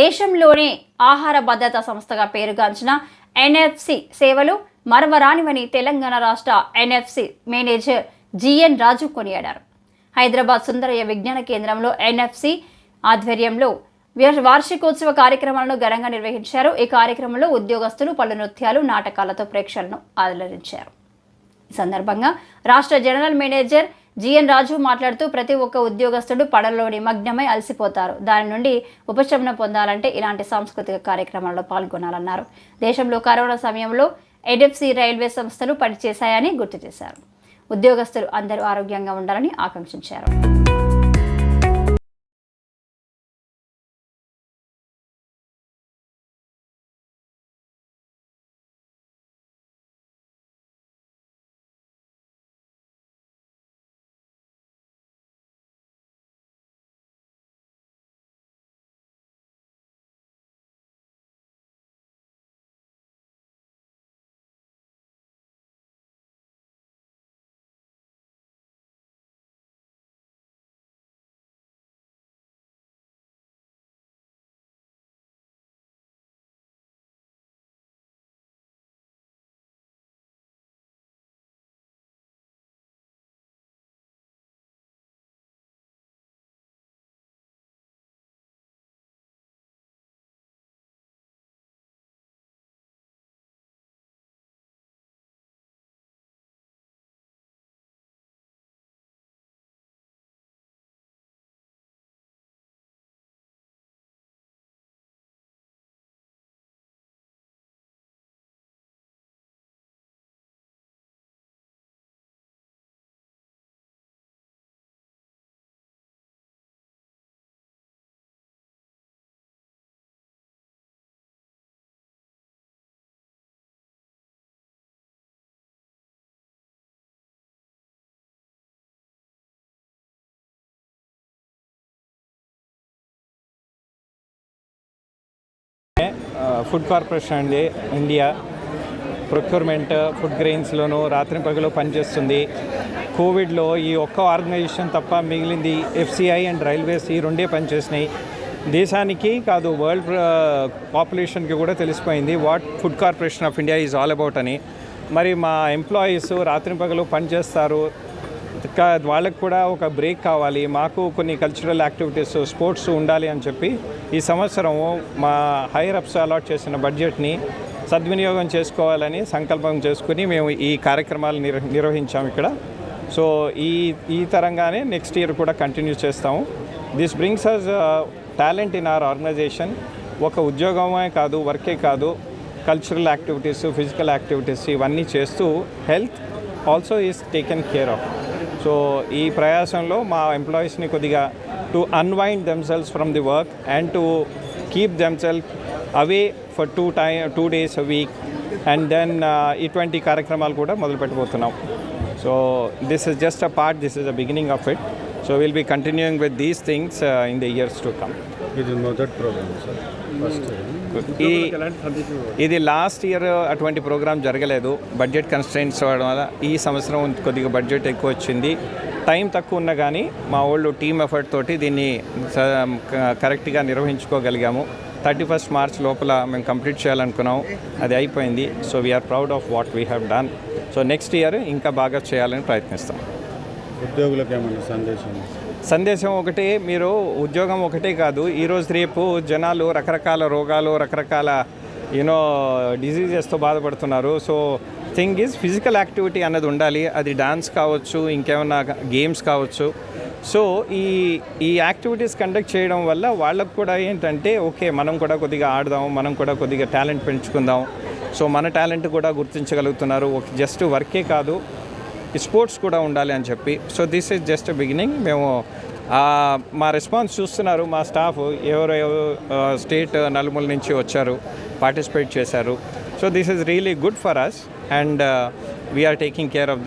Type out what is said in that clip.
దేశంలోనే ఆహార భద్రతా సంస్థగా పేరుగాంచిన ఎన్ఎఫ్సి సేవలు మరవరానివని తెలంగాణ రాష్ట్ర ఎన్ఎఫ్సి మేనేజర్ జిఎన్ రాజు కొనియాడారు. హైదరాబాద్ సుందరయ్య విజ్ఞాన కేంద్రంలో ఎన్ఎఫ్సి ఆధ్వర్యంలో వార్షికోత్సవ కార్యక్రమాలను ఘనంగా నిర్వహించారు. ఈ కార్యక్రమంలో ఉద్యోగస్తులు పలు నృత్యాలు నాటకాలతో ప్రేక్షకులను ఆదరించారు. ఈ సందర్భంగా రాష్ట్ర జనరల్ మేనేజర్ జిఎన్ రాజు మాట్లాడుతూ ప్రతి ఒక్క ఉద్యోగస్తుడు పడవలో నిమగ్నమై అలసిపోతారు. దాని నుండి ఉపశమనం పొందాలంటే ఇలాంటి సాంస్కృతిక కార్యక్రమాల్లో పాల్గొనాలన్నారు. దేశంలో కరోనా సమయంలో ఎడిఎఫ్సి రైల్వే సంస్థలు పనిచేశాయని గుర్తు చేశారు. ఉద్యోగస్తులు అందరూ ఆరోగ్యంగా ఉండాలని ఆకాంక్షించారు. ఫుడ్ కార్పొరేషన్ అండి ఇండియా ప్రొక్యూర్మెంట్ ఫుడ్ గ్రెయిన్స్లోనూ రాత్రి పగలు పనిచేస్తుంది. కోవిడ్లో ఈ ఒక్క ఆర్గనైజేషన్ తప్ప మిగిలింది ఎఫ్సిఐ అండ్ రైల్వేస్ ఈ రెండే పనిచేసినాయి. దేశానికి కాదు వరల్డ్ పాపులేషన్కి కూడా తెలిసిపోయింది what food corporation of India is all about అని. మరి మా ఎంప్లాయీస్ రాత్రి పగలు పనిచేస్తారు. వాళ్ళకు కూడా ఒక బ్రేక్ కావాలి. మాకు కొన్ని కల్చరల్ యాక్టివిటీస్ స్పోర్ట్స్ ఉండాలి అని చెప్పి ఈ సంవత్సరం మా హైయర్ అప్స్ అలాట్ చేసిన బడ్జెట్ని సద్వినియోగం చేసుకోవాలని సంకల్పం చేసుకుని మేము ఈ కార్యక్రమాలు నిర్వ నిర్వహించాము ఇక్కడ. సో ఈ ఈ తరంగానే నెక్స్ట్ ఇయర్ కూడా కంటిన్యూ చేస్తాము. This brings us talent in our organisation ఒక ఉద్యోగమే కాదు వర్కే కాదు కల్చరల్ యాక్టివిటీస్ ఫిజికల్ యాక్టివిటీస్ ఇవన్నీ చేస్తూ health also is taken care of so ఈ ప్రయాసంలో మా ఎంప్లాయీస్ని కొద్దిగా to unwind themselves from the work and to keep themselves away for two tie two days a week and then ఇటువంటి కార్యక్రమాలు కూడా మొదలు పెట్టబోతున్నాం so this is just a part this is the beginning of it so will be continuing with these things in the years to come ఇది మొదటి programme sir first ఈ ఇది last year అటువంటి programme జరగలేదు. బడ్జెట్ కన్స్ట్రెంట్స్ అవడం వల్ల ఈ సంవత్సరం కొద్దిగా బడ్జెట్ ఎక్కువ వచ్చింది. టైం తక్కువ ఉన్నా కానీ మా వాళ్ళు టీమ్ ఎఫర్ట్ తోటి దీన్ని కరెక్ట్గా నిర్వహించుకోగలిగాము. థర్టీ ఫస్ట్ మార్చ్ లోపల మేము కంప్లీట్ చేయాలనుకున్నాం. అది అయిపోయింది. So we are proud of what we have done so next year ఇంకా బాగా చేయాలని ప్రయత్నిస్తాం. ఉద్యోగులకు ఏమన్నా సందేశం? సందేశం ఒకటే మీరు ఉద్యోగం ఒకటే కాదు ఈరోజు రేపు జనాలు రకరకాల రోగాలు రకరకాల యూనో డిజీజెస్తో బాధపడుతున్నారు. So thing is physical activity అన్నది ఉండాలి. అది డాన్స్ కావచ్చు ఇంకేమన్నా గేమ్స్ కావచ్చు. సో ఈ ఈ యాక్టివిటీస్ కండక్ట్ చేయడం వల్ల వాళ్ళకు కూడా ఏంటంటే ఓకే మనం కూడా కొద్దిగా ఆడదాం మనం కూడా కొద్దిగా టాలెంట్ పెంచుకుందాం. సో మన టాలెంట్ కూడా గుర్తించగలుగుతున్నారు. జస్ట్ వర్కే కాదు. స్పోర్ట్స్ కూడా ఉండాలి అని చెప్పి. So this is just beginning మేము మా రెస్పాన్స్ చూస్తున్నారు. మా స్టాఫ్ ఎవరు స్టేట్ నలుమూల నుంచి వచ్చారు పార్టిసిపేట్ చేశారు. So this is really good for us and we are taking care of their